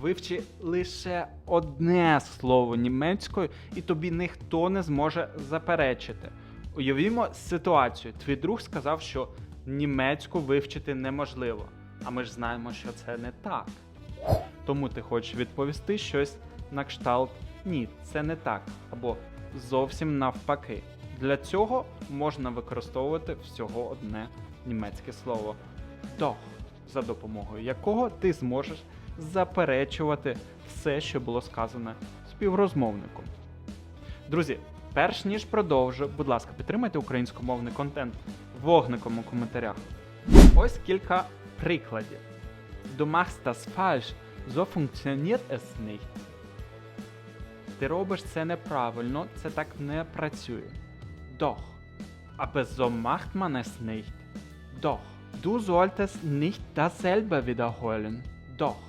Вивчи лише одне слово німецькою, і тобі ніхто не зможе заперечити. Уявімо ситуацію. Твій друг сказав, що німецьку вивчити неможливо. А ми ж знаємо, що це не так. Тому ти хочеш відповісти щось на кшталт ні, це не так, або зовсім навпаки. Для цього можна використовувати всього одне німецьке слово doch, за допомогою якого ти зможеш заперечувати все, що було сказане співрозмовником. Друзі, перш ніж продовжу, будь ласка, підтримайте українськомовний контент вогником у коментарях. Ось кілька прикладів. Du machst das falsch, so funktioniert es nicht. Ти робиш це неправильно, це так не працює. Doch. Aber so macht man es nicht. Doch. Du solltest nicht dasselbe wiederholen. Doch.